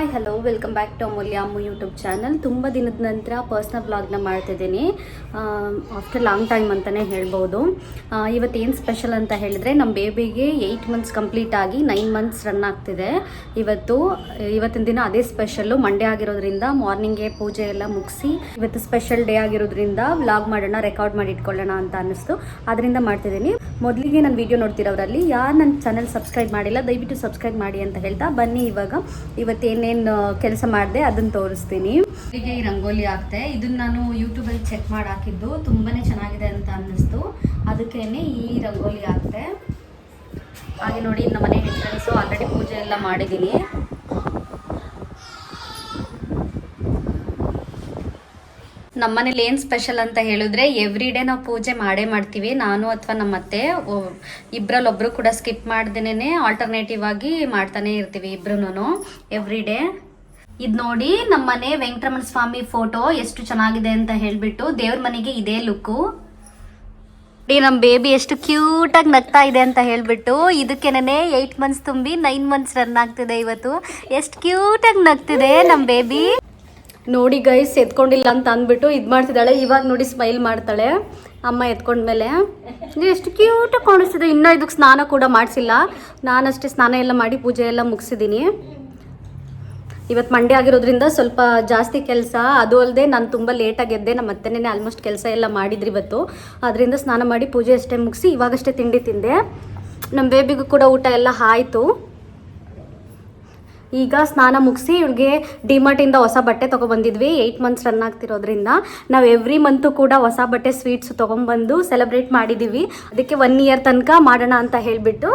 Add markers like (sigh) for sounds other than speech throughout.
Hi hello welcome back to Amulya Ammu YouTube channel ತುಂಬ ದಿನದ ನಂತರ ಪರ್ಸ್ನಲ್ ವ್ಲಾಗ್ನ ಮಾಡ್ತಿದ್ದೀನಿ ಆಫ್ಟರ್ ಲಾಂಗ್ ಟೈಮ್ ಅಂತಲೇ ಹೇಳ್ಬೋದು. ಇವತ್ತೇನು ಸ್ಪೆಷಲ್ ಅಂತ ಹೇಳಿದ್ರೆ ನಮ್ಮ ಬೇಬಿಗೆ ಏಯ್ಟ್ ಮಂತ್ಸ್ ಕಂಪ್ಲೀಟ್ ಆಗಿ ನೈನ್ ಮಂತ್ಸ್ ರನ್ ಆಗ್ತಿದೆ. ಇವತ್ತು, ಇವತ್ತಿನ ದಿನ ಅದೇ ಸ್ಪೆಷಲ್ಲು ಮಂಡೇ ಆಗಿರೋದ್ರಿಂದ ಮಾರ್ನಿಂಗ್ಗೆ ಪೂಜೆ ಎಲ್ಲ ಮುಗಿಸಿ, ಇವತ್ತು ಸ್ಪೆಷಲ್ ಡೇ ಆಗಿರೋದ್ರಿಂದ ವ್ಲಾಗ್ ಮಾಡೋಣ ರೆಕಾರ್ಡ್ ಮಾಡಿ ಇಟ್ಕೊಳ್ಳೋಣ ಅಂತ ಅನ್ನಿಸ್ತು. ಅದರಿಂದ ಮಾಡ್ತಿದ್ದೀನಿ ಮೊದಲಿಗೆ ನಾನು ವಿಡಿಯೋ ನೋಡ್ತಿರೋರಲ್ಲಿ ಯಾರು ನನ್ನ ಚಾನಲ್ ಸಬ್ಸ್ಕ್ರೈಬ್ ಮಾಡಿಲ್ಲ, ದಯವಿಟ್ಟು ಸಬ್ಸ್ಕ್ರೈಬ್ ಮಾಡಿ ಅಂತ ಹೇಳ್ತಾ ಬನ್ನಿ ಇವಾಗ. ಇವತ್ತೇನೇನು ಕೆಲಸ ಮಾಡಿದೆ ಅದನ್ನು ತೋರಿಸ್ತೀನಿ. ಹೀಗೆ ಈ ರಂಗೋಲಿ ಹಾಕ್ತೆ ಇದನ್ನ ನಾನು ಯೂಟ್ಯೂಬಲ್ಲಿ ಚೆಕ್ ಮಾಡಿ ಹಾಕಿದ್ದು. ತುಂಬಾ ಚೆನ್ನಾಗಿದೆ ಅಂತ ಅನ್ನಿಸ್ತು. ಅದಕ್ಕೇನೆ ಈ ರಂಗೋಲಿ ಹಾಕ್ತೆ ಹಾಗೆ ನೋಡಿ ನಮ್ಮ ಮನೆ ಡಿಫ್ರೆನ್ಸ್ ಆಲ್ರೆಡಿ ಪೂಜೆ ಎಲ್ಲ ಮಾಡಿದ್ದೀನಿ ನಮ್ಮನೇಲಿ ಏನು ಸ್ಪೆಷಲ್ ಅಂತ ಹೇಳಿದ್ರೆ ಎವ್ರಿ ಡೇ ನಾವು ಪೂಜೆ ಮಾಡೇ ಮಾಡ್ತೀವಿ. ನಾನು ಅಥವಾ ನಮ್ಮ ಅತ್ತೆ ಇಬ್ಬರಲ್ಲಿ ಒಬ್ಬರು ಕೂಡ ಸ್ಕಿಪ್ ಮಾಡ್ದೇನೆ ಆಲ್ಟರ್ನೇಟಿವ್ ಆಗಿ ಮಾಡ್ತಾನೆ ಇರ್ತೀವಿ ಇಬ್ರು ಎವ್ರಿ ಡೇ ಇದು ನೋಡಿ ನಮ್ಮ ಮನೆ ವೆಂಕಟರಮಣ ಸ್ವಾಮಿ ಫೋಟೋ ಎಷ್ಟು ಚೆನ್ನಾಗಿದೆ ಅಂತ ಹೇಳಿಬಿಟ್ಟು ದೇವ್ರ ಮನೆಗೆ ಇದೇ ಲುಕ್ಕು ನಮ್ಮ ಬೇಬಿ ಎಷ್ಟು ಕ್ಯೂಟಾಗಿ ನಗ್ತಾ ಇದೆ ಅಂತ ಹೇಳಿಬಿಟ್ಟು ಇದಕ್ಕೇನೆ ಏಯ್ಟ್ ಮಂತ್ಸ್ ತುಂಬಿ ನೈನ್ ಮಂತ್ಸ್ ರನ್ ಆಗ್ತಿದೆ ಇವತ್ತು. ಎಷ್ಟು ಕ್ಯೂಟಾಗಿ ನಗ್ತಿದೆ ನಮ್ಮ ಬೇಬಿ ನೋಡಿ ಗೈಸ್ ಎತ್ಕೊಂಡಿಲ್ಲ ಅಂತ ಅಂದ್ಬಿಟ್ಟು ಇದು ಮಾಡ್ತಿದ್ದಾಳೆ. ಇವಾಗ ನೋಡಿ ಸ್ಮೈಲ್ ಮಾಡ್ತಾಳೆ. ಅಮ್ಮ ಎತ್ಕೊಂಡ್ಮೇಲೆ ಎಷ್ಟು ಕ್ಯೂಟಾಗಿ ಕಾಣಿಸ್ತಿದೆ. ಇನ್ನೂ ಇದಕ್ಕೆ ಸ್ನಾನ ಕೂಡ ಮಾಡಿಸಿಲ್ಲ. ನಾನಷ್ಟೇ ಸ್ನಾನ ಎಲ್ಲ ಮಾಡಿ ಪೂಜೆ ಎಲ್ಲ ಮುಗಿಸಿದ್ದೀನಿ. ಇವತ್ತು ಮಂಡೇ ಆಗಿರೋದ್ರಿಂದ ಸ್ವಲ್ಪ ಜಾಸ್ತಿ ಕೆಲಸ. ಅದು ಅಲ್ಲದೆ ನಾನು ತುಂಬ ಲೇಟಾಗಿ ಎದ್ದೆ. ನಮ್ಮ ಅತ್ತೆನೇ ಆಲ್ಮೋಸ್ಟ್ ಕೆಲಸ ಎಲ್ಲ ಮಾಡಿದ್ರು ಇವತ್ತು. ಅದರಿಂದ ಸ್ನಾನ ಮಾಡಿ ಪೂಜೆ ಅಷ್ಟೇ ಮುಗಿಸಿ, ಇವಾಗಷ್ಟೇ ತಿಂಡಿ ತಿಂದೆ. ನಮ್ಮ ಬೇಬಿಗೂ ಕೂಡ ಊಟ ಎಲ್ಲ ಆಯಿತು. ಈಗ ಸ್ನಾನ ಮುಗಿಸಿ ಡಿಮಾರ್ಟ್ ಡಿಮಾರ್ಟಿಂದ ಹೊಸ ಬಟ್ಟೆ ತೊಗೊಬಂದಿದ್ವಿ. ಏಯ್ಟ್ ಮಂತ್ಸ್ ರನ್ ಆಗ್ತಿರೋದ್ರಿಂದ. ನಾವು ಎವ್ರಿ ಮಂತು ಕೂಡ ಹೊಸ ಬಟ್ಟೆ ಸ್ವೀಟ್ಸ್ ತೊಗೊಂಬಂದು ಸೆಲೆಬ್ರೇಟ್ ಮಾಡಿದ್ದೀವಿ ಅದಕ್ಕೆ ಒನ್ ಇಯರ್ ತನಕ ಮಾಡೋಣ ಅಂತ ಹೇಳಿಬಿಟ್ಟು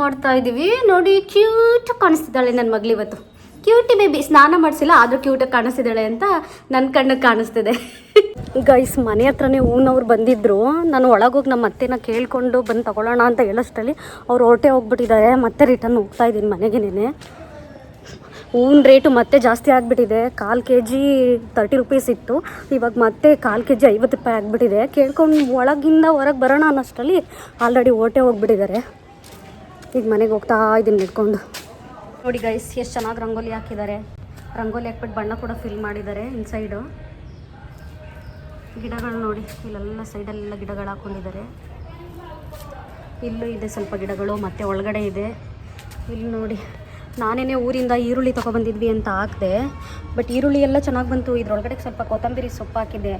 ಮಾಡ್ತಾ ಇದ್ದೀವಿ ನೋಡಿ ಕ್ಯೂಟ್ ಕಾಣಿಸ್ತಿದ್ದಾಳೆ ನನ್ನ ಮಗಳು ಇವತ್ತು. ಕ್ಯೂಟಿ ಬೇಬಿ ಸ್ನಾನ ಮಾಡಿಸಿಲ್ಲ, ಆದರೂ ಕ್ಯೂಟಾಗಿ ಕಾಣಿಸ್ತಿದ್ದಾಳೆ ಅಂತ ನನ್ನ ಕಣ್ಣಿಗೆ ಕಾಣಿಸ್ತಿದೆ. (laughs) ಗೈಸ್ ಮನೆ ಹತ್ರನೇ ಊನವ್ರು ಬಂದಿದ್ರು. ನಾನು ಒಳಗೋಗಿ ನಮ್ಮ ಅತ್ತೆನ ಕೇಳಿಕೊಂಡು ಬಂದು ತಗೊಳ್ಳೋಣ ಅಂತ ಹೇಳೋಷ್ಟರಲ್ಲಿ ಅವ್ರು ಹೊರಟೆ ಹೋಗ್ಬಿಟ್ಟಿದ್ದಾರೆ. ಮತ್ತೆ ರಿಟರ್ನ್ ಹೋಗ್ತಾ ಇದ್ದೀನಿ ಮನೆಗೇನೆ ಹೂವಿನ ರೇಟು ಮತ್ತೆ ಜಾಸ್ತಿ ಆಗಿಬಿಟ್ಟಿದೆ. ಕಾಲು ಕೆ ಜಿ ತರ್ಟಿ ರುಪೀಸ್ ಇತ್ತು. ಇವಾಗ ಮತ್ತೆ ಕಾಲು ಕೆ ಜಿ ಐವತ್ತು ರೂಪಾಯಿ ಆಗಿಬಿಟ್ಟಿದೆ. ಕೇಳ್ಕೊಂಡು ಒಳಗಿಂದ ಹೊರಗೆ ಬರೋಣ ಅನ್ನೋಷ್ಟರಲ್ಲಿ ಆಲ್ರೆಡಿ ಓಟೆ ಹೋಗ್ಬಿಟ್ಟಿದ್ದಾರೆ. ಈಗ ಮನೆಗೆ ಹೋಗ್ತಾ ಇದ್ದೀನಿ ನಿಡ್ಕೊಂಡು ನೋಡಿ ಗೈಸ್ ಎಷ್ಟು ಚೆನ್ನಾಗಿ ರಂಗೋಲಿ ಹಾಕಿದ್ದಾರೆ. ರಂಗೋಲಿ ಹಾಕ್ಬಿಟ್ಟು ಬಣ್ಣ ಕೂಡ ಫಿಲ್ ಮಾಡಿದ್ದಾರೆ ಇನ್ಸೈಡು ಗಿಡಗಳು ನೋಡಿ, ಇಲ್ಲೆಲ್ಲ ಸೈಡಲ್ಲೆಲ್ಲ ಗಿಡಗಳು ಹಾಕ್ಕೊಂಡಿದ್ದಾರೆ ಇಲ್ಲೂ ಇದೆ ಸ್ವಲ್ಪ ಗಿಡಗಳು, ಮತ್ತು ಒಳಗಡೆ ಇದೆ. ಇಲ್ಲಿ ನೋಡಿ ನಾನೇನೆ ಊರಿಂದ ಈರುಳ್ಳಿ ತೊಗೊಬಂದಿದ್ವಿ ಅಂತ ಹಾಕಿದೆ ಬಟ್ ಈರುಳ್ಳಿ ಎಲ್ಲ ಚೆನ್ನಾಗಿ ಬಂತು. ಇದ್ರೊಳಗಡೆ ಸ್ವಲ್ಪ ಕೊತ್ತಂಬರಿ ಸೊಪ್ಪು ಹಾಕಿದ್ದೆ.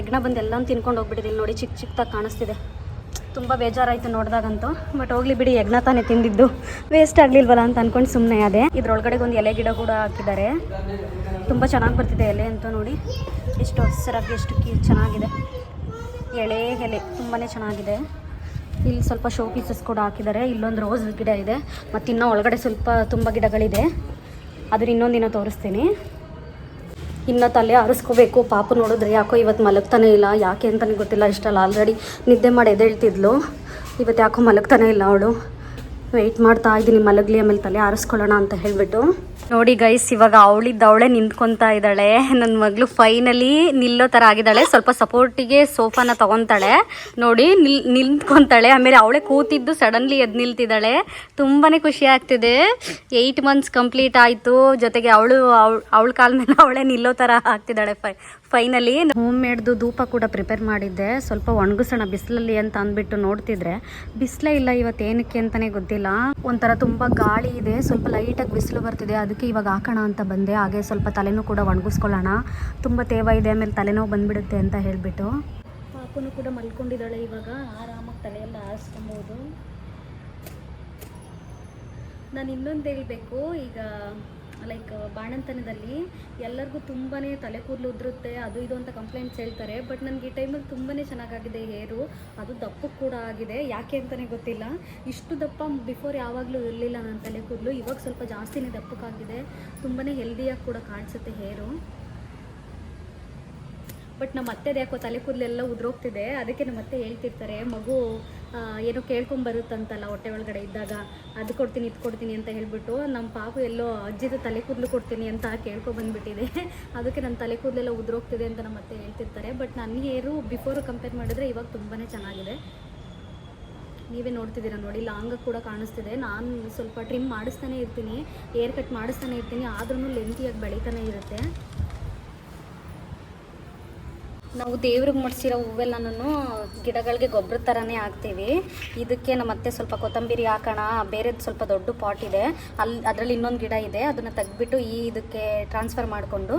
ಎಗ್ನ ಬಂದು ಎಲ್ಲ ತಿನ್ಕೊಂಡು ಹೋಗ್ಬಿಟ್ಟಿದೆ ಇಲ್ಲಿ ನೋಡಿ ಚಿಕ್ಕ ಚಿಕ್ಕದಾಗಿ ಕಾಣಿಸ್ತಿದೆ. ತುಂಬ ಬೇಜಾರಾಯಿತು ನೋಡಿದಾಗಂತೂ ಬಟ್ ಹೋಗ್ಲಿ ಬಿಡಿ, ಎಗ್ನ ತಾನೇ ತಿಂದಿದ್ದು. ವೇಸ್ಟ್ ಆಗಲಿಲ್ವಲ್ಲ ಅಂತ ಅಂದ್ಕೊಂಡು ಸುಮ್ಮನೆ ಅದೇ ಇದ್ರೊಳಗಡೆ ಒಂದು ಎಲೆ ಗಿಡ ಕೂಡ ಹಾಕಿದ್ದಾರೆ. ತುಂಬ ಚೆನ್ನಾಗಿ ಬರ್ತಿದೆ ಎಲೆ ಅಂತ ನೋಡಿ. ಎಷ್ಟು ಹಸಿರಾಗಿ, ಎಷ್ಟು ಚೆನ್ನಾಗಿದೆ. ಎಳೆ ಎಲೆ ತುಂಬಾ ಚೆನ್ನಾಗಿದೆ. ಇಲ್ಲಿ ಸ್ವಲ್ಪ ಶೋ ಪೀಸಸ್ ಕೂಡ ಹಾಕಿದ್ದಾರೆ. ಇಲ್ಲೊಂದು ರೋಸ್ ಗಿಡ ಇದೆ. ಮತ್ತು ಇನ್ನೂ ಒಳಗಡೆ ಸ್ವಲ್ಪ ತುಂಬ ಗಿಡಗಳಿದೆ. ಅದ್ರ ಇನ್ನೊಂದಿನ ತೋರಿಸ್ತೀನಿ. ಇನ್ನು ತಲೆ ಆರಿಸ್ಕೋಬೇಕು. ಪಾಪು ನೋಡಿದ್ರೆ ಯಾಕೋ ಇವತ್ತು ಮಲಗ್ತಾನೆ ಇಲ್ಲ. ಯಾಕೆ ಅಂತಲೇ ಗೊತ್ತಿಲ್ಲ. ಇಷ್ಟಲ್ಲ ಆಲ್ರೆಡಿ ನಿದ್ದೆ ಮಾಡಿ ಎದ್ದೇಳ್ತಿದ್ಲು. ಇವತ್ತು ಯಾಕೋ ಮಲಗ್ತಾನೆ ಇಲ್ಲ ಅವಳು. ವೆಯ್ಟ್ ಮಾಡ್ತಾ ಇದ್ದೀನಿ ಮಲಗಲಿ ಆಮೇಲೆ ತಲೆ ಆರಿಸ್ಕೊಳ್ಳೋಣ ಅಂತ ಹೇಳಿಬಿಟ್ಟು. ನೋಡಿ ಗೈಸ್ ಇವಾಗ ಅವಳಿದ್ದ ಅವಳೇ ನಿಂತ್ಕೊತಾ ಇದ್ದಾಳೆ. ನನ್ನ ಮಗಳು ಫೈನಲಿ ನಿಲ್ಲೋ ಥರ ಆಗಿದ್ದಾಳೆ. ಸ್ವಲ್ಪ ಸಪೋರ್ಟಿಗೆ ಸೋಫಾನ ತಗೊತಾಳೆ. ನೋಡಿ ನಿಲ್, ನಿಂತ್ಕೊತಾಳೆ. ಆಮೇಲೆ ಅವಳೆ ಕೂತಿದ್ದು ಸಡನ್ಲಿ ಎದ್ದು ನಿಲ್ತಿದ್ದಾಳೆ. ತುಂಬಾ ಖುಷಿ ಆಗ್ತಿದೆ. ಏಯ್ಟ್ ಮಂತ್ಸ್ ಕಂಪ್ಲೀಟ್ ಆಯಿತು. ಜೊತೆಗೆ ಅವಳು, ಅವಳ ಕಾಲ ಮೇಲೆ ಅವಳೇ ನಿಲ್ಲೋ ಥರ ಆಗ್ತಿದ್ದಾಳೆ. ಫೈ ಫೈನಲಿ ಹೋಮ್ ಮೇಡ್ದು ಧೂಪ ಕೂಡ ಪ್ರಿಪೇರ್ ಮಾಡಿದ್ದೆ. ಸ್ವಲ್ಪ ಒಣಗಿಸೋಣ, ಬಿಸಿಲಲ್ಲಿ ಅಂತ ಅಂದ್ಬಿಟ್ಟು ನೋಡ್ತಿದ್ರೆ ಬಿಸಿಲೇ ಇಲ್ಲ ಇವತ್ತು. ಏನಕ್ಕೆ ಅಂತಲೇ ಗೊತ್ತಿಲ್ಲ. ಒಂಥರ ತುಂಬ ಗಾಳಿ ಇದೆ. ಸ್ವಲ್ಪ ಲೈಟಾಗಿ ಬಿಸಿಲು ಬರ್ತಿದೆ. ಅದಕ್ಕೆ ಇವಾಗ ಹಾಕೋಣ ಅಂತ ಬಂದೆ. ಹಾಗೆ ಸ್ವಲ್ಪ ತಲೆನೂ ಕೂಡ ಒಣಗಿಸ್ಕೊಳ್ಳೋಣ. ತುಂಬ ತೇವ ಇದೆ, ಆಮೇಲೆ ತಲೆನೋವು ಬಂದ್ಬಿಡುತ್ತೆ ಅಂತ ಹೇಳಿಬಿಟ್ಟು. ಪಾಪನೂ ಕೂಡ ಮಲ್ಕೊಂಡಿದ್ದಾಳೆ ಇವಾಗ. ಆರಾಮಾಗಿ ತಲೆಯೆಲ್ಲ ಆರಿಸ್ಕೊಬೋದು. ನಾನು ಇನ್ನೊಂದು ಹೇಳಬೇಕು. ಈಗ ಲೈಕ್ ಬಾಣಂತನದಲ್ಲಿ ಎಲ್ಲರಿಗೂ ತುಂಬಾ ತಲೆ ಕೂದಲು ಉದುರುತ್ತೆ, ಅದು ಇದು ಅಂತ ಕಂಪ್ಲೇಂಟ್ಸ್ ಹೇಳ್ತಾರೆ. ಬಟ್ ನನಗೆ ಈ ಟೈಮಲ್ಲಿ ತುಂಬಾ ಚೆನ್ನಾಗಾಗಿದೆ ಹೇರು ಅದು ದಪ್ಪಕ್ಕೆ ಕೂಡ ಆಗಿದೆ. ಯಾಕೆ ಅಂತಲೇ ಗೊತ್ತಿಲ್ಲ. ಇಷ್ಟು ದಪ್ಪ ಬಿಫೋರ್ ಯಾವಾಗಲೂ ಇರಲಿಲ್ಲ ನನ್ನ ತಲೆ ಕೂದಲು. ಇವಾಗ ಸ್ವಲ್ಪ ಜಾಸ್ತಿನೇ ದಪ್ಪಕ್ಕಾಗಿದೆ. ತುಂಬಾ ಹೆಲ್ದಿಯಾಗಿ ಕೂಡ ಕಾಣಿಸುತ್ತೆ ಹೇರು ಬಟ್ ನಮ್ಮ ಅತ್ತೆದು ಯಾಕೋ ತಲೆ ಕೂದಲೆಲ್ಲ ಉದುರೋಗ್ತಿದೆ, ಅದಕ್ಕೆ ನಮ್ಮ ಅತ್ತೆ ಹೇಳ್ತಿರ್ತಾರೆ, ಮಗು ಏನೋ ಕೇಳ್ಕೊಂಬರುತ್ತಂತಲ್ಲ ಹೊಟ್ಟೆ ಒಳಗಡೆ ಇದ್ದಾಗ, ಅದು ಕೊಡ್ತೀನಿ, ಇದು ಕೊಡ್ತೀನಿ ಅಂತ ಹೇಳ್ಬಿಟ್ಟು ನಮ್ಮ ಪಾಪು ಎಲ್ಲೋ ಅಜ್ಜಿದು ತಲೆ ಕೂದಲು ಕೊಡ್ತೀನಿ ಅಂತ ಕೇಳ್ಕೊಬಂದ್ಬಿಟ್ಟಿದೆ ಅದಕ್ಕೆ ನನ್ನ ತಲೆ ಕೂದಲೆಲ್ಲ ಉದುರೋಗ್ತಿದೆ ಅಂತ ನಮ್ಮ ಅತ್ತೆ ಹೇಳ್ತಿರ್ತಾರೆ. ಬಟ್ ನನ್ನ ಏರು ಬಿಫೋರ್ ಕಂಪೇರ್ ಮಾಡಿದ್ರೆ ಇವಾಗ ತುಂಬಾ ಚೆನ್ನಾಗಿದೆ. ನೀವೇ ನೋಡ್ತಿದ್ದೀರಾ ನೋಡಿ, ಲಾಂಗ್ ಕೂಡ ಕಾಣಿಸ್ತಿದೆ. ನಾನು ಸ್ವಲ್ಪ ಟ್ರಿಮ್ ಮಾಡಿಸ್ತಾನೆ ಇರ್ತೀನಿ ಏರ್ ಕಟ್ ಮಾಡಿಸ್ತಾನೆ ಇರ್ತೀನಿ ಆದ್ರೂ ಲೆಂತಿಯಾಗಿ ಬೆಳೀತಾನೆ ಇರುತ್ತೆ. ನಾವು ದೇವ್ರಿಗೆ ಮುಡ್ಸಿರೋ ಹೂವೆಲ್ಲನೂ ಗಿಡಗಳಿಗೆ ಗೊಬ್ಬರ ಥರನೇ ಹಾಕ್ತೀವಿ. ಇದಕ್ಕೆ ನಮ್ಮ ಮತ್ತೆ ಸ್ವಲ್ಪ ಕೊತ್ತಂಬರಿ ಹಾಕೋಣ, ಬೇರೆದು ಸ್ವಲ್ಪ ದೊಡ್ಡ ಪಾಟ್ ಇದೆ. ಅಲ್ಲಿ ಅದರಲ್ಲಿ ಇನ್ನೊಂದು ಗಿಡ ಇದೆ, ಅದನ್ನು ತೆಗ್ದುಬಿಟ್ಟು ಈ ಇದಕ್ಕೆ ಟ್ರಾನ್ಸ್ಫರ್ ಮಾಡಿಕೊಂಡು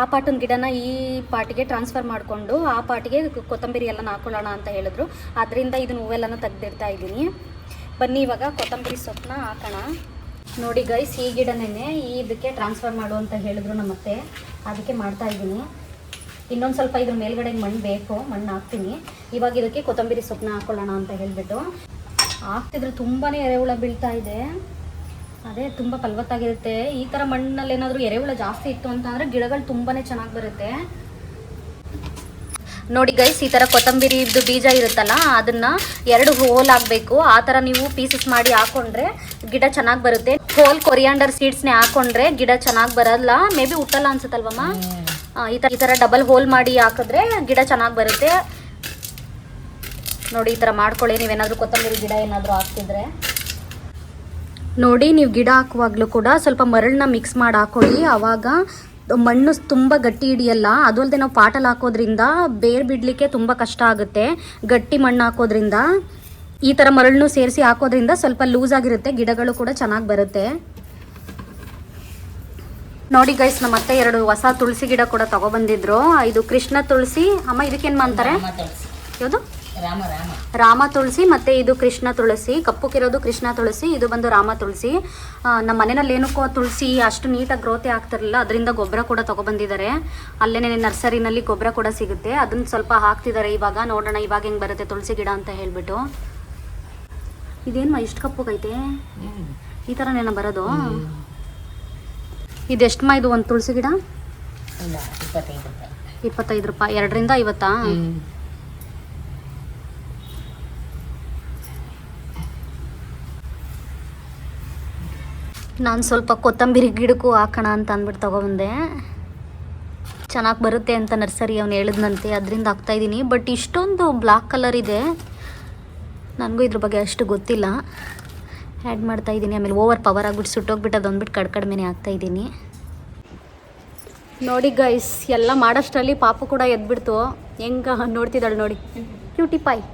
ಆ ಪಾಟಿನ ಗಿಡನ ಈ ಪಾಟಿಗೆ ಟ್ರಾನ್ಸ್ಫರ್ ಮಾಡಿಕೊಂಡು, ಆ ಪಾಟಿಗೆ ಕೊತ್ತಂಬರಿ ಎಲ್ಲ ಹಾಕೊಳ್ಳೋಣ ಅಂತ ಹೇಳಿದ್ರು. ಅದರಿಂದ ಇದನ್ನು ಹೂವೆಲ್ಲನೂ ತೆಗ್ದಿಡ್ತಾ ಇದ್ದೀನಿ. ಬನ್ನಿ ಇವಾಗ ಕೊತ್ತಂಬರಿ ಸೊಪ್ಪನ್ನ ಹಾಕೋಣ. ನೋಡಿ ಗೈಸ್ ಈ ಗಿಡನೇ ಈ ಇದಕ್ಕೆ ಟ್ರಾನ್ಸ್ಫರ್ ಮಾಡು ಅಂತ ಹೇಳಿದ್ರು ನಮ್ಮತ್ತೆ ಅದಕ್ಕೆ ಮಾಡ್ತಾ ಇದ್ದೀನಿ. ಇನ್ನೊಂದು ಸ್ವಲ್ಪ ಇದ್ರ ಮೇಲ್ಗಡೆ ಮಣ್ಣು ಬೇಕು, ಮಣ್ಣು ಹಾಕ್ತೀನಿ. ಇವಾಗ ಇದಕ್ಕೆ ಕೊತ್ತಂಬರಿ ಸೊಪ್ಪನ್ನ ಹಾಕೊಳ್ಳೋಣ ಅಂತ ಹೇಳ್ಬಿಟ್ಟು. ಹಾಕ್ತಿದ್ರೆ ತುಂಬಾ ಎರೆಹುಳ ಬೀಳ್ತಾ ಇದೆ. ಅದೇ ತುಂಬ ಫಲವತ್ತಾಗಿರುತ್ತೆ ಈ ಥರ ಮಣ್ಣಲ್ಲಿ ಏನಾದರೂ ಎರೆಹುಳ ಜಾಸ್ತಿ ಇತ್ತು ಅಂತ ಗಿಡಗಳು ತುಂಬಾ ಚೆನ್ನಾಗಿ ಬರುತ್ತೆ. ನೋಡಿ ಗೈಸ್ ಈ ಥರ ಕೊತ್ತಂಬರಿದು ಬೀಜ ಇರುತ್ತಲ್ಲ, ಅದನ್ನ ಎರಡು ಹೋಲ್ ಹಾಕಬೇಕು ಆ ಥರ ನೀವು ಪೀಸಸ್ ಮಾಡಿ ಹಾಕೊಂಡ್ರೆ ಗಿಡ ಚೆನ್ನಾಗಿ ಬರುತ್ತೆ. ಹೋಲ್ ಕೊರಿಯಾಂಡರ್ ಸೀಡ್ಸ್ನೇ ಹಾಕೊಂಡ್ರೆ ಗಿಡ ಚೆನ್ನಾಗಿ ಬರಲ್ಲ. ಮೇ ಬಿ ಹುಟ್ಟಲ್ಲ ಅನ್ಸುತ್ತಲ್ವಮ್ಮ? ಈ ಥರ ಈ ಥರ ಡಬಲ್ ಹೋಲ್ ಮಾಡಿ ಹಾಕಿದ್ರೆ ಗಿಡ ಚೆನ್ನಾಗಿ ಬರುತ್ತೆ. ನೋಡಿ, ಈ ಥರ ಮಾಡ್ಕೊಳ್ಳಿ. ನೀವೇನಾದರೂ ಕೊತ್ತಂಬರಿ ಗಿಡ ಏನಾದರೂ ಹಾಕ್ತಿದ್ರೆ. ನೋಡಿ, ನೀವು ಗಿಡ ಹಾಕುವಾಗಲೂ ಕೂಡ ಸ್ವಲ್ಪ ಮರಳನ್ನ ಮಿಕ್ಸ್ ಮಾಡಿ ಹಾಕೊಳ್ಳಿ. ಅವಾಗ ಮಣ್ಣು ತುಂಬ ಗಟ್ಟಿ ಹಿಡಿಯಲ್ಲ, ಅದು ಅಲ್ಲದೆ ನಾವು ಪಾಟಲ್ ಹಾಕೋದ್ರಿಂದ ಬೇರ್ ಬಿಡಲಿಕ್ಕೆ ತುಂಬ ಕಷ್ಟ ಆಗುತ್ತೆ. ಗಟ್ಟಿ ಮಣ್ಣು ಹಾಕೋದ್ರಿಂದ. ಈ ಥರ ಮರಳನ್ನು ಸೇರಿಸಿ ಹಾಕೋದ್ರಿಂದ ಸ್ವಲ್ಪ ಲೂಸ್ ಆಗಿರುತ್ತೆ, ಗಿಡಗಳು ಕೂಡ ಚೆನ್ನಾಗಿ ಬರುತ್ತೆ. ನೋಡಿ ಗೈಸ್ ನಮ್ಮ ಅತ್ತೆ ಎರಡು ಹೊಸ ತುಳಸಿ ಗಿಡ ಕೂಡ ತಗೊಬಂದಿದ್ರು. ಇದು ಕೃಷ್ಣ ತುಳಸಿ. ಅಮ್ಮ ಇದಕ್ಕೇನು ಅಂತಾರೆ ರಾಮ ಯಾವುದು? ರಾಮ ತುಳಸಿ ಮತ್ತೆ ಇದು ಕೃಷ್ಣ ತುಳಸಿ. ಕಪ್ಪುಕಿರೋದು ಕೃಷ್ಣ ತುಳಸಿ ಇದು ಬಂದು ರಾಮ ತುಳಸಿ. ನಮ್ಮ ಮನೆಯಲ್ಲಿ ಏನಕ್ಕೋ ತುಳಸಿ ಅಷ್ಟು ನೀಟಾಗಿ ಗ್ರೋತೆ ಆಗ್ತಿರಲಿಲ್ಲ. ಅದರಿಂದ ಗೊಬ್ಬರ ಕೂಡ ತಗೊಬಂದಿದ್ದಾರೆ. ಅಲ್ಲೇ ನರ್ಸರಿನಲ್ಲಿ ಗೊಬ್ಬರ ಕೂಡ ಸಿಗುತ್ತೆ. ಅದನ್ನ ಸ್ವಲ್ಪ ಹಾಕ್ತಿದ್ದಾರೆ ಇವಾಗ. ನೋಡೋಣ ಇವಾಗ ಹೆಂಗೆ ಬರುತ್ತೆ ತುಳಸಿ ಗಿಡ ಅಂತ ಹೇಳ್ಬಿಟ್ಟು. ಇದೇನು ಇಷ್ಟು ಕಪ್ಪುಗೈತೆ? ಈ ಥರನೇನ ಬರೋದು? ಇದೆಷ್ಟಮ್ಮ ಇದು ಒಂದು ತುಳಸಿ ಗಿಡ? ಇಪ್ಪತ್ತೈದು ರೂಪಾಯಿ. ಎರಡರಿಂದ ಐವತ್ತಾ? ನಾನು ಸ್ವಲ್ಪ ಕೊತ್ತಂಬರಿ ಗಿಡಕ್ಕೂ ಹಾಕೋಣ ಅಂತ ಅಂದ್ಬಿಟ್ಟು ತಗೊಬಂದೆ. ಚೆನ್ನಾಗಿ ಬರುತ್ತೆ ಅಂತ ನರ್ಸರಿ ಅವ್ನು ಹೇಳಿದ್ನಂತೆ ಅದರಿಂದ ಹಾಕ್ತಾಯಿದ್ದೀನಿ ಬಟ್ ಇಷ್ಟೊಂದು ಬ್ಲಾಕ್ ಕಲರ್ ಇದೆ. ನನಗೂ ಇದ್ರ ಬಗ್ಗೆ ಅಷ್ಟು ಗೊತ್ತಿಲ್ಲ. ಆ್ಯಡ್ ಮಾಡ್ತಾ ಇದ್ದೀನಿ. ಆಮೇಲೆ ಓವರ್ ಪವರ್ ಆಗ್ಬಿಟ್ಟು ಸುಟ್ಟೋಗ್ಬಿಟ್ಟು ಅದು ಅಂದ್ಬಿಟ್ಟು ಕಡ್ ಕಡಿಮೆನೆ ಹಾಕ್ತಾಯಿದ್ದೀನಿ ನೋಡಿ ಗೈಸ್ ಎಲ್ಲ ಮಾಡೋಷ್ಟರಲ್ಲಿ ಪಾಪು ಕೂಡ ಎದ್ಬಿಡ್ತು. ಹೆಂಗ ನೋಡ್ತಿದ್ದಾಳೆ ನೋಡಿ. ಕ್ಯೂಟಿ ಪಾಯ್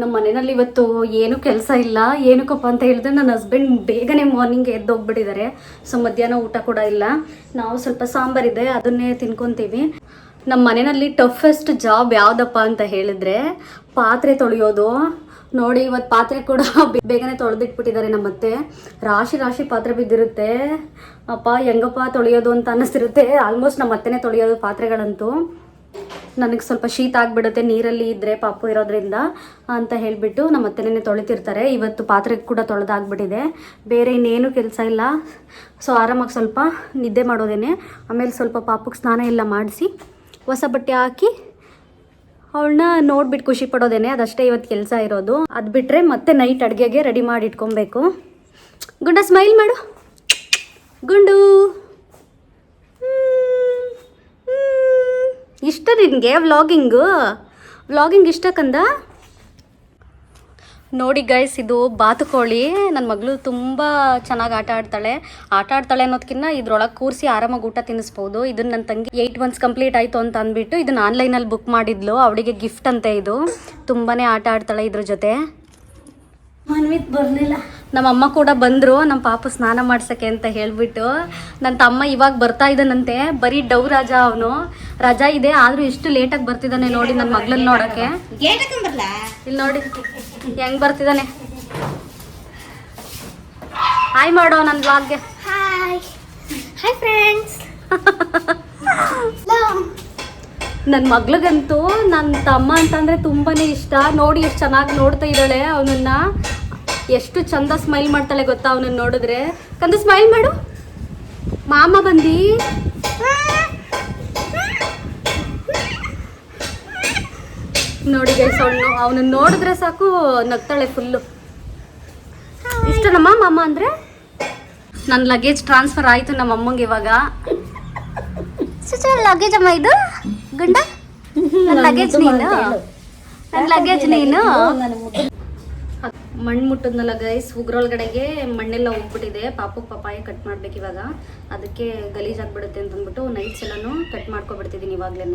ನಮ್ಮ ಮನೆಯಲ್ಲಿ ಇವತ್ತು ಏನೂ ಕೆಲಸ ಇಲ್ಲ. ಏನಕ್ಕಪ್ಪ ಅಂತ ಹೇಳಿದ್ರೆ ನನ್ನ ಹಸ್ಬೆಂಡ್ ಬೇಗನೆ ಮಾರ್ನಿಂಗ್ ಎದ್ದೋಗ್ಬಿಟ್ಟಿದ್ದಾರೆ. ಸೊ ಮಧ್ಯಾಹ್ನ ಊಟ ಕೂಡ ಇಲ್ಲ. ನಾವು ಸ್ವಲ್ಪ ಸಾಂಬಾರಿದೆ ಅದನ್ನೇ ತಿನ್ಕೊತೀವಿ. ನಮ್ಮ ಮನೆಯಲ್ಲಿ ಟಫೆಸ್ಟ್ ಜಾಬ್ ಯಾವುದಪ್ಪ ಅಂತ ಹೇಳಿದ್ರೆ ಪಾತ್ರೆ ತೊಳೆಯೋದು ನೋಡಿ ಇವತ್ತು ಪಾತ್ರೆ ಕೂಡ ಬೇಗನೆ ತೊಳೆದಿಟ್ಬಿಟ್ಟಿದ್ದಾರೆ ನಮ್ಮತ್ತೆ ರಾಶಿ ರಾಶಿ ಪಾತ್ರೆ ಬಿದ್ದಿರುತ್ತೆ. ಅಪ್ಪ, ಹೆಂಗಪ್ಪ ತೊಳೆಯೋದು ಅಂತ ಅನ್ನಿಸ್ತಿರುತ್ತೆ. ಆಲ್ಮೋಸ್ಟ್ ನಮ್ಮ ಅತ್ತೆನೇ ತೊಳೆಯೋದು ಪಾತ್ರೆಗಳಂತೂ. ನನಗೆ ಸ್ವಲ್ಪ ಶೀತ ಆಗಿಬಿಡುತ್ತೆ, ನೀರಲ್ಲಿ ಇದ್ದರೆ ಪಾಪು ಇರೋದ್ರಿಂದ ಅಂತ ಹೇಳಿಬಿಟ್ಟು ನಮ್ಮ ಅತ್ತೆನೇ ತೊಳಿತಿರ್ತಾರೆ. ಇವತ್ತು ಪಾತ್ರೆ ಕೂಡ ತೊಳೆದಾಗ್ಬಿಟ್ಟಿದೆ. ಬೇರೆ ಇನ್ನೇನು ಕೆಲಸ ಇಲ್ಲ. ಸೊ ಆರಾಮಾಗಿ ಸ್ವಲ್ಪ ನಿದ್ದೆ ಮಾಡೋದೇನೆ. ಆಮೇಲೆ ಸ್ವಲ್ಪ ಪಾಪಕ್ಕೆ ಸ್ನಾನ ಎಲ್ಲ ಮಾಡಿಸಿ, ಹೊಸ ಬಟ್ಟೆ ಹಾಕಿ ಅವಳನ್ನ ನೋಡ್ಬಿಟ್ಟು ಖುಷಿ ಪಡೋದೇನೆ, ಅದಷ್ಟೇ ಇವತ್ತು ಕೆಲಸ ಇರೋದು. ಅದು ಬಿಟ್ಟರೆ ಮತ್ತೆ ನೈಟ್ ಅಡುಗೆಗೆ ರೆಡಿ ಮಾಡಿ ಇಟ್ಕೊಬೇಕು. ಗುಂಡ ಸ್ಮೈಲ್ ಮಾಡು. ಗುಂಡು. ಇಷ್ಟ ನಿನಗೆ ವ್ಲಾಗಿಂಗು ವ್ಲಾಗಿಂಗ್ ಇಷ್ಟ ಕಂದ? ನೋಡಿ ಗೈಸ್ ಇದು ಬಾತುಕೋಳಿ. ನನ್ನ ಮಗಳು ತುಂಬ ಚೆನ್ನಾಗಿ ಆಟ ಆಡ್ತಾಳೆ. ಆಟ ಆಡ್ತಾಳೆ ಅನ್ನೋದಕ್ಕಿಂತ ಇದ್ರೊಳಗೆ ಕೂರಿಸಿ ಆರಾಮಾಗಿ ಊಟ ತಿನ್ನಿಸ್ಬೋದು. ಇದನ್ನ ನನ್ನ ತಂಗಿ ಏಯ್ಟ್ ಮಂತ್ಸ್ ಕಂಪ್ಲೀಟ್ ಆಯಿತು ಅಂತ ಅಂದ್ಬಿಟ್ಟು ಇದನ್ನ ಆನ್ಲೈನಲ್ಲಿ ಬುಕ್ ಮಾಡಿದ್ಲು. ಅವಳಿಗೆ ಗಿಫ್ಟ್ ಅಂತ ಇದು. ತುಂಬಾ ಆಟ ಆಡ್ತಾಳೆ ಇದ್ರ ಜೊತೆ. ಮನ್ವಿತ್ ಬರಲಿಲ್ಲ. ನಮ್ಮ ಅಮ್ಮ ಕೂಡ ಬಂದರು ನಮ್ಮ ಪಾಪ ಸ್ನಾನ ಮಾಡ್ಸಕ್ಕೆ ಅಂತ ಹೇಳ್ಬಿಟ್ಟು. ನನ್ನ ತಮ್ಮ ಇವಾಗ ಬರ್ತಾ ಇದ್ದಾನಂತೆ. ಬರೀ ಡೌ ರಾಜ ಅವನು. ರಜಾ ಇದೆ ಆದರೂ ಎಷ್ಟು ಲೇಟಾಗಿ ಬರ್ತಿದ್ದಾನೆ ನೋಡಿ ನನ್ನ ಮಗಳನ್ನ ನೋಡೋಕ್ಕೆ. ಇಲ್ಲಿ ನೋಡಿ ಹೆಂಗ್ ಬರ್ತಿದ್ದಾನೆ. ಹಾಯ್ ಮಾಡೋ ನನ್ನ ಬ್ಲಾಗ್ಗೆ ಹಾಯ್ ಹಾಯ್ ಫ್ರೆಂಡ್ಸ್ ನನ್ನ ಮಗ್ಳಿಗಂತೂ ನನ್ನ ತಮ್ಮ ಅಂತಂದ್ರೆ ತುಂಬಾನೇ ಇಷ್ಟ. ನೋಡಿ ಎಷ್ಟು ಚೆನ್ನಾಗಿ ನೋಡ್ತಾ ಇದ್ದಾಳೆ ಅವನನ್ನ. ಎಷ್ಟು ಚಂದ ಸ್ಮೈಲ್ ಮಾಡ್ತಾಳೆ ಗೊತ್ತಾ ಅವನನ್ನ ನೋಡಿದ್ರೆ? ಕಂದ ಸ್ಮೈಲ್ ಮಾಡು. ಮಾಮ ಬಂದಿ. ನೋಡಿ ಗೈಸ್ ಅವನು ಅವನನ್ನ ನೋಡಿದ್ರೆ ಸಾಕು ನಗ್ತಾಳೆ ಫುಲ್ಲು ಇಷ್ಟನಮ್ಮ ಮಾಮ ಅಂದ್ರೆ? ನನ್ನ ಲಗೇಜ್ ಟ್ರಾನ್ಸ್ಫರ್ ಆಯ್ತು ನಮ್ಮ ಅಮ್ಮಂಗೆ ಇವಾಗ. ಲಗೇಜ್ ಅಮ್ಮ ಇದು? ಗಂಡ? ನನ್ನ ಲಗೇಜ್ ನೀನು? ನನ್ನ ಲಗೇಜ್ ನೀನು ಮಣ್ಣು ಮುಟ್ಟದ್ನಲ್ಲ ಗೈಸ್ ಉಗ್ರೊಳಗಡೆಗೆ ಮಣ್ಣೆಲ್ಲ ಹೋಗ್ಬಿಟ್ಟಿದೆ. ಪಾಪಕ್ಕೆ ಪಪಾಯ ಕಟ್ ಮಾಡ್ಬೇಕು ಇವಾಗ. ಅದಕ್ಕೆ ಗಲೀಜ್ ಆಗ್ಬಿಡುತ್ತೆ ಅಂತ ಅಂದ್ಬಿಟ್ಟು ನೈಟ್ಸ್ ಎಲ್ಲನೂ ಕಟ್ ಮಾಡ್ಕೊಬಿಡ್ತಿದ್ದೀನಿ ಇವಾಗ್ಲೇ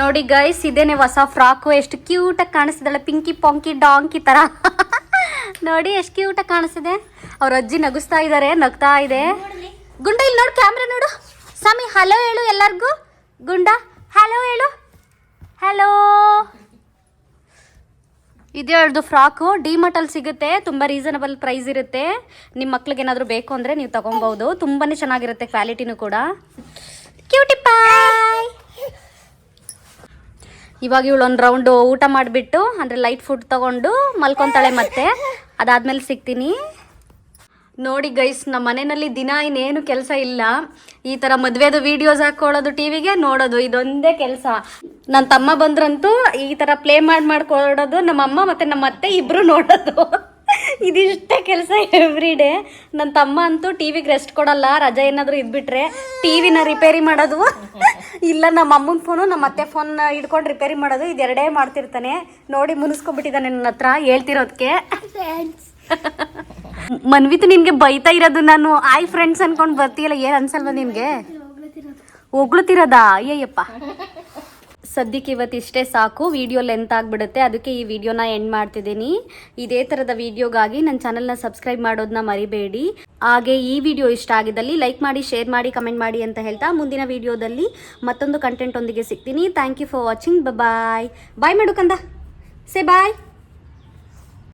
ನೋಡಿ ಗೈಸ್ ಇದೇನೆ ಹೊಸ ಫ್ರಾಕು ಎಷ್ಟು ಕ್ಯೂಟಾಗಿ ಕಾಣಿಸ್ತಿದ್ದಾಳೆ. ಪಿಂಕಿ ಪೊಂಕಿ ಡಾಂಕಿ ತರ. (laughs) ನೋಡಿ ಎಷ್ಟು ಕ್ಯೂಟಾಗಿ ಕಾಣಿಸ್ತಿದೆ. ಅವ್ರ ಅಜ್ಜಿ ನಗಿಸ್ತಾ ಇದ್ದಾರೆ ನಗ್ತಾ ಇದೆ. ಗುಂಡ ಇಲ್ಲಿ ನೋಡು ಕ್ಯಾಮ್ರಾ ನೋಡು. ಸ್ವಾಮಿ ಹಲೋ ಹೇಳು ಎಲ್ಲರಿಗೂ. ಗುಂಡ ಹಲೋ ಹೇಳು. ಹಲೋ ಇದೇ ಅವ್ರದ್ದು ಫ್ರಾಕು ಡಿಮಾರ್ಟಲ್ಲಿ ಸಿಗುತ್ತೆ, ತುಂಬ ರೀಸನಬಲ್ ಪ್ರೈಸ್ ಇರುತ್ತೆ. ನಿಮ್ಮ ಮಕ್ಳಿಗೆ ಏನಾದರೂ ಬೇಕು ಅಂದರೆ ನೀವು ತೊಗೊಬೋದು ತುಂಬಾ ಚೆನ್ನಾಗಿರುತ್ತೆ ಕ್ವಾಲಿಟಿನೂ ಕೂಡ. ಕ್ಯೂಟಿ ಇವಾಗ ಇವಳು ಒಂದು ರೌಂಡು ಊಟ ಮಾಡಿಬಿಟ್ಟು, ಅಂದರೆ ಲೈಟ್ ಫುಡ್ ತಗೊಂಡು ಮಲ್ಕೊತಾಳೆ ಮತ್ತೆ. ಅದಾದಮೇಲೆ ಸಿಗ್ತೀನಿ. ನೋಡಿ ಗೈಸ್, ನಮ್ಮ ಮನೆಯಲ್ಲಿ ದಿನ ಇನ್ನೇನು ಕೆಲಸ ಇಲ್ಲ. ಈ ಥರ ಮದುವೆದು ವಿಡಿಯೋಸ್ ಹಾಕೊಳ್ಳೋದು ಟಿವಿಗೆ ನೋಡೋದು, ಇದೊಂದೇ ಕೆಲಸ. ನನ್ನ ತಮ್ಮ ಬಂದ್ರಂತೂ ಈ ಥರ ಪ್ಲೇ ಮಾಡಿ ಮಾಡ್ಕೊಡೋದು ನಮ್ಮ ಅಮ್ಮ ಮತ್ತು ನಮ್ಮ ಅತ್ತೆ ಇಬ್ಬರು ನೋಡೋದು. (laughs) ಇದಿಷ್ಟೇ ಕೆಲಸ ಎವ್ರಿ ಡೇ ನನ್ನ ತಮ್ಮ ಅಂತೂ ಟಿವಿಗೆ ರೆಸ್ಟ್ ಕೊಡಲ್ಲ, ರಜೆ ಏನಾದರೂ ಇದ್ಬಿಟ್ರೆ ಟಿವಿನ ರಿಪೇರಿ ಮಾಡೋದು. (laughs) ಇಲ್ಲ, ನಮ್ಮ ಅಮ್ಮನ ಫೋನು ನಮ್ಮ ಅತ್ತೆ ಫೋನ್ ಹಿಡ್ಕೊಂಡು ರಿಪೇರಿ ಮಾಡೋದು, ಇದೆರಡೇ ಮಾಡ್ತಿರ್ತಾನೆ. ನೋಡಿ ಮುನಿಸ್ಕೊಂಡ್ಬಿಟ್ಟಿದ್ದಾನೆ ನನ್ನ ಹತ್ರ ಹೇಳ್ತಿರೋದಕ್ಕೆ ಮನ್ವಿತು ನಿನ್ಗೆ ಬೈತಾ ಇರೋದು ನಾನು. ಆಯ್ ಫ್ರೆಂಡ್ಸ್ ಅನ್ಕೊಂಡು ಬರ್ತೀಯಲ್ಲ, ಏನ್ ಅನ್ಸಲ್ವಾ ನಿನ್ಗೆ? ಹೊಗ್ಳುತ್ತಿರೋದಾ ಅಯ್ಯಯ್ಯಪ್ಪ. ಸದ್ಯಕ್ಕೆ ಇವತ್ತು ಇಷ್ಟೇ ಸಾಕು. ವಿಡಿಯೋ ಲೆಂತ್ ಆಗಿಬಿಡುತ್ತೆ. ಅದಕ್ಕೆ ಈ ವಿಡಿಯೋನ ಎಂಡ್ ಮಾಡ್ತಿದ್ದೀನಿ. ಇದೇ ಥರದ ವಿಡಿಯೋಗಾಗಿ ನನ್ನ ಚಾನಲ್ನ ಸಬ್ಸ್ಕ್ರೈಬ್ ಮಾಡೋದನ್ನ ಮರಿಬೇಡಿ. ಹಾಗೆ ಈ ವಿಡಿಯೋ ಇಷ್ಟ ಆಗಿದ್ದಲ್ಲಿ ಲೈಕ್ ಮಾಡಿ ಶೇರ್ ಮಾಡಿ ಕಮೆಂಟ್ ಮಾಡಿ ಅಂತ ಹೇಳ್ತಾ ಮುಂದಿನ ವಿಡಿಯೋದಲ್ಲಿ ಮತ್ತೊಂದು ಕಂಟೆಂಟ್ ಒಂದಿಗೆ ಸಿಗ್ತೀನಿ. Thank you for watching bye bye ಮಾಡು ಕಂದ ಸೇ ಬಾಯ್